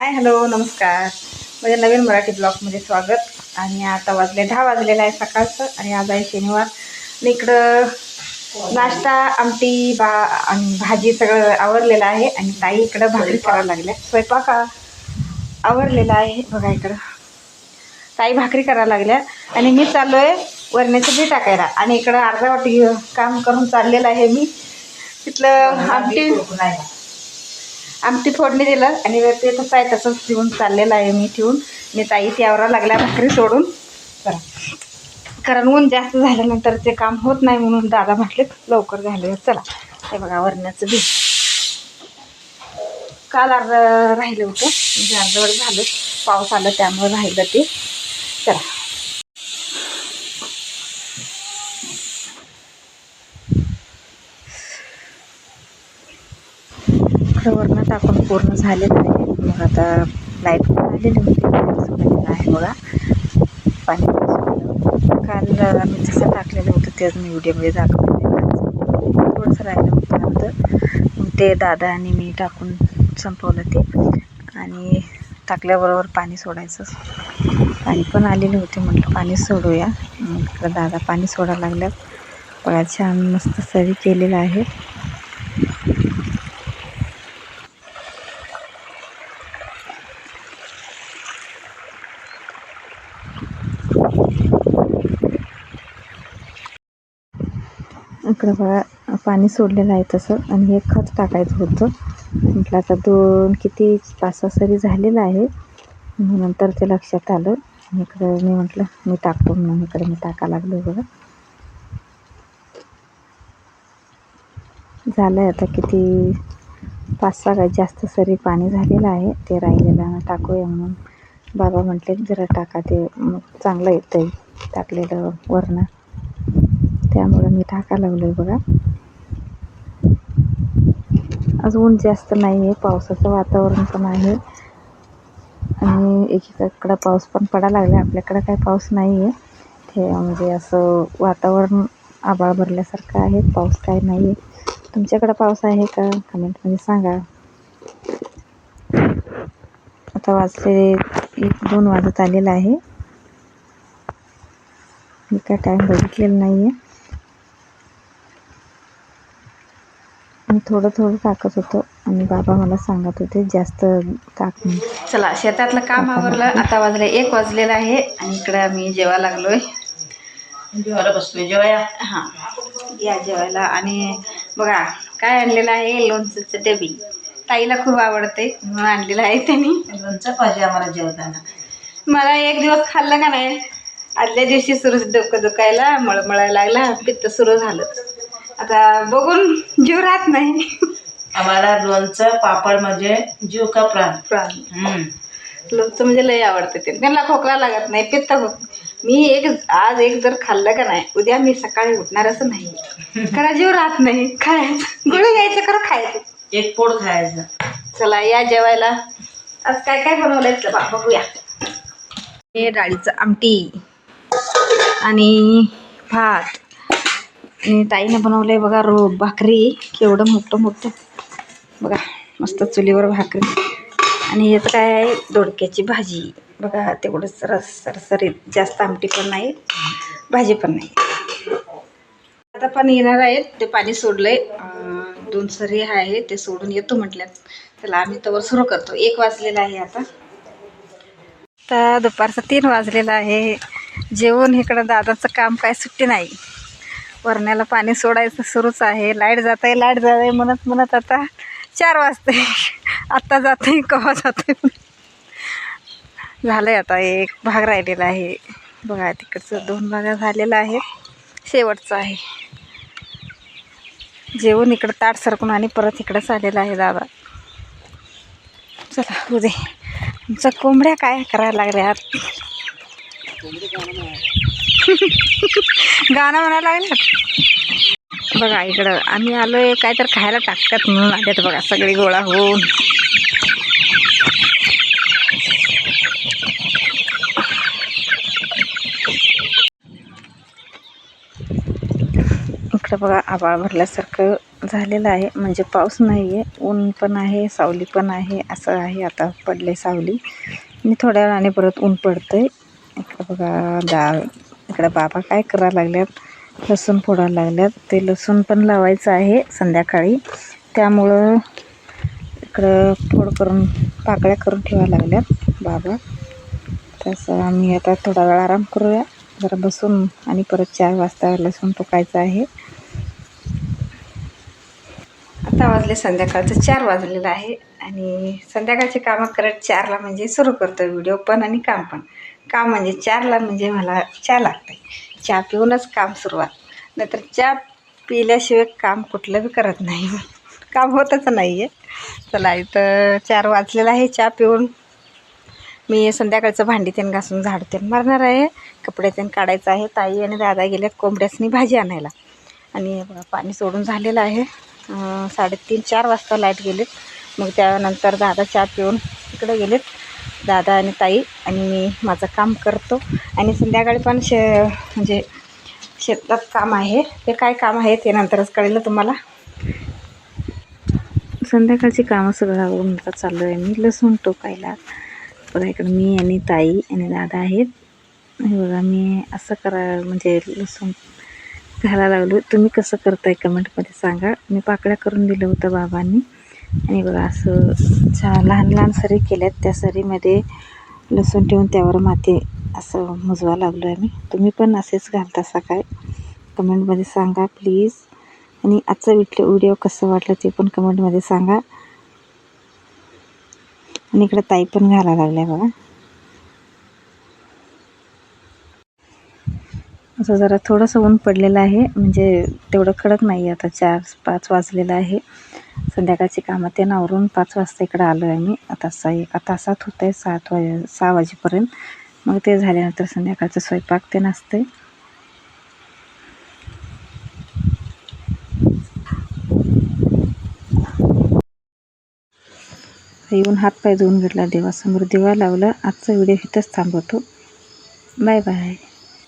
Hi hello नमस्कार. माझ्या नवीन मराठी ब्लॉगमध्ये स्वागत. आणि आता वाजले दहा वाजलेलं आहे सकाळचं आणि आज आहे शनिवार. आणि इकडं नाश्ता आमटी बा आणि भाजी सगळं आवरलेलं आहे. आणि ताई इकडं भाकरी करायला लागल्या. स्वयंपाक आवरलेला आहे. बघा इकडं. ताई भाकरी करायला लागल्या. आणि मी चाललो आहे वरण्याचं बी टाकायला. आणि इकडं अर्धा वाटी काम करून चाललेलं आहे मी. तिथलं आमटी आमटी फोडणी दिलं आणि ते तसं आहे तसंच ठेवून चाललेलं आहे मी ठेवून. मी ताई त्यावरा लागल्या भाकरी सोडून. करा कारण ऊन जास्त झाल्यानंतर ते काम होत नाही म्हणून दादा म्हटले लवकर झाले. चला. हे बघा वरण्याचं बी. काल अर्ध राहिलं होतं. म्हणजे अर्धवट झालं. पाऊस आलं त्यामुळे राहिलं ते. चला. असं वरनं टाकून पूर्ण झालेलं आहे. मग आता लाइट पण आलेली होती आहे बघा. पाणी सोडलं काल आम्ही जसं टाकलेलं होतं तेच मी व्हिडिओमध्ये दाखवलेलं थोडंसं राहिलं होतं अर्धं मग ते दादा आणि मी टाकून संपवलं ते. आणि टाकल्याबरोबर पाणी सोडायचं. पाणी पण आलेले होते म्हटलं पाणी सोडूया. मग दादा पाणी सोडायला लागल्यात. बघा छान मस्त सरी केलेलं आहे. इकडं बघा पाणी सोडलेलं आहे तसं. आणि हे खत टाकायचं होतं. म्हटलं आता दोन किती पाच सहा सरी झालेलं आहे. मग नंतर ते लक्षात आलं. इकडं मी म्हटलं मी टाकतो म्हणून इकडे मी टाका लागलो बघा. झालं आहे आता किती पाच सहा काय जास्त सरी पाणी झालेलं आहे. ते राहिलेलं टाकूया म्हणून. बाबा म्हटले जरा टाका ते. मग चांगलं येतं आहे टाकलेलं वरनं. त्यामुळं मी टाका लागलो आहे बघा. आज ऊन जास्त नाही आहे पावसाचं वातावरण पण आहे. आणि एकीकडं पाऊस पण पडा लागला आपल्याकडं काय पाऊस नाही आहे ते म्हणजे असं वातावरण आभाळ भरल्यासारखं आहे पाऊस काय नाही आहे तुमच्याकडं पाऊस आहे का? कमेंटमध्ये सांगा. आता वाजले एक दोन वाजत आलेलं आहे. मी काय टाईम बघितलेला नाही आहे मी थोडं थोडं टाकत होतो आणि बाबा मला सांगत होते जास्त टाक. चला शेतातलं काम आवरलं. आता वाजले एक वाजलेलं आहे आणि इकडं आम्ही जेवा लागलोय. जेवायला बसलोय. जेवाया? हां. या जेवायला. आणि बघा काय आणलेलं आहे? लोणचं डबी ताईला खूप आवडते म्हणून आणलेलं आहे त्यांनी. लोणचं पाहिजे आम्हाला जेवताना. मला एक दिवस खाल्लं का नाही? आदल्या दिवशी सुरूच डोकं दुखायला मळमळायला लागला पित्त सुरू झालं. आता बघून जीव राहत नाही. आम्हाला लोणचं पापड म्हणजे जीव का प्राण? प्राण. हम्म. लोणचं म्हणजे लय आवडते ते. त्यांना खोकला लागत नाही पित्त होत मी एक आज एक जर खाल्लं का नाही उद्या मी सकाळी उठणारच नाही. खरा जीव राहत नाही खायचं. गुळू घ्यायचं खरं खायचं. एक पोड खायचं. चला या जेवायला. आज काय काय बनवलंय चला बघूया. हे डाळीचं आमटी आणि भात. ताईनं ताईने आहे बघा रो भाकरी. केवढं मोठं मोठं. बघा मस्त चुलीवर भाकरी. आणि यात काय आहे? दोडक्याची भाजी. बघा तेवढं सरस सरसरीत. जास्त आमटी पण नाही भाजी पण नाही. आता पण येणार आहेत ते पाणी सोडलंय. आहे दोन सरी आहे ते सोडून येतो म्हटल्यात. त्याला आम्ही तवर सुरू करतो. एक वाजलेला आहे आता. आता दुपारचं तीन वाजलेलं आहे. जेवण इकडं दादाचं काम काय सुट्टी नाही. वरण्याला पाणी सोडायचं सुरूच आहे. लाइट जात आहे लाइट जात आहे म्हणत म्हणत आता चार वाजते आत्ता जात आहे जाते झालं आहे आता एक भाग राहिलेला आहे. बघा तिकडचं दोन भागा झालेला आहे. शेवटचं आहे. जेवून इकडं ताट सरकून आणि परत इकडंच आलेलं आहे दादा. चला उदे आमच्या कोंबड्या काय करायला आत गाणं म्हणायला लागल्यात बघा इकडं आम्ही आलोय काय तर खायला टाकतात म्हणून आल्यात बघा सगळी गोळा होऊन. इकडं बघा आबाळ भरल्यासारखं झालेलं आहे. म्हणजे पाऊस नाही आहे ऊन पण आहे सावली पण आहे असं आहे आता पडले सावली. आणि थोड्या वेळाने परत ऊन पडतं आहे इकडं बघा डाळ इकडं बाबा काय करायला लागल्यात? लसूण फोडायला लागल्यात. ते लसूण पण लावायचं आहे संध्याकाळी. त्यामुळं इकडं फोड करून पाकळ्या करून ठेवायला लागल्यात बाबा. तसं आम्ही आता थोडा वेळ आराम करूया. जरा बसून आणि परत चार वाजता लसूण पकायचं आहे. आता वाजले संध्याकाळचं चार वाजलेलं आहे. आणि संध्याकाळचे कामं करत चारला म्हणजे सुरू करतो व्हिडिओ पण आणि काम पण. काम म्हणजे चारला म्हणजे मला चहा लागते चहा पिऊनच काम सुरुवात. नाहीतर चहा पिल्याशिवाय काम कुठलं बी करत नाही. काम होतच नाही आहे चला इथं चार वाजलेलं आहे चहा पिऊन. मी संध्याकाळचं भांडी त्यानं घासून झाड त्यानं मारणार आहे. कपडे त्यानं काढायचं आहे. ताई आणि दादा गेल्यात कोंबड्यासनी भाजी आणायला. आणि पाणी सोडून झालेलं आहे. साडेतीन चार वाजता लाइट गेलेत. मग त्यानंतर दादा चहा पिऊन इकडे गेलेत. दादा आणि ताई आणि मी माझं काम करतो. आणि संध्याकाळी पण शे म्हणजे शेतात काम आहे. ते काय काम आहे ते नंतरच कळेल तुम्हाला. संध्याकाळची कामं सगळं आवरून चाललो आहे मी. लसूण टोकायला. बघा इकडं मी आणि ताई आणि दादा आहेत. बघा मी असं करा म्हणजे लसूण घालायला लागलो. तुम्ही कसं करताय कमेंटमध्ये सांगा. मी पाकळ्या करून दिलं होतं बाबांनी. आणि बघा असं छान लहान लहान सरी केल्यात. त्या सरीमध्ये लसूण ठेवून त्यावर माती असं मुजवा लागलो आहे मी तुम्ही पण असेच घालता असा काय कमेंटमध्ये सांगा प्लीज. आणि आजचं विटलं व्हिडिओ कसं वाटलं ते पण कमेंटमध्ये सांगा. आणि इकडं ताई पण घाला लागल्या बघा. असं जरा थोडंसं ऊन पडलेलं आहे. म्हणजे तेवढं कडक नाही आहे आता. चार पाच वाजलेलं आहे. संध्याकाळची कामं ते नावरून पाच वाजता इकडं आलो आहे मी. आता सा एका तासात होतं आहे सात वाजे सहा वाजेपर्यंत. मग ते झाल्यानंतर संध्याकाळचं स्वयंपाक ते नसते येऊन हातपाय धुवून घेतला देवासमोर. दिवा लावला. आजचा व्हिडिओ इथंच थांबवतो. Bye bye.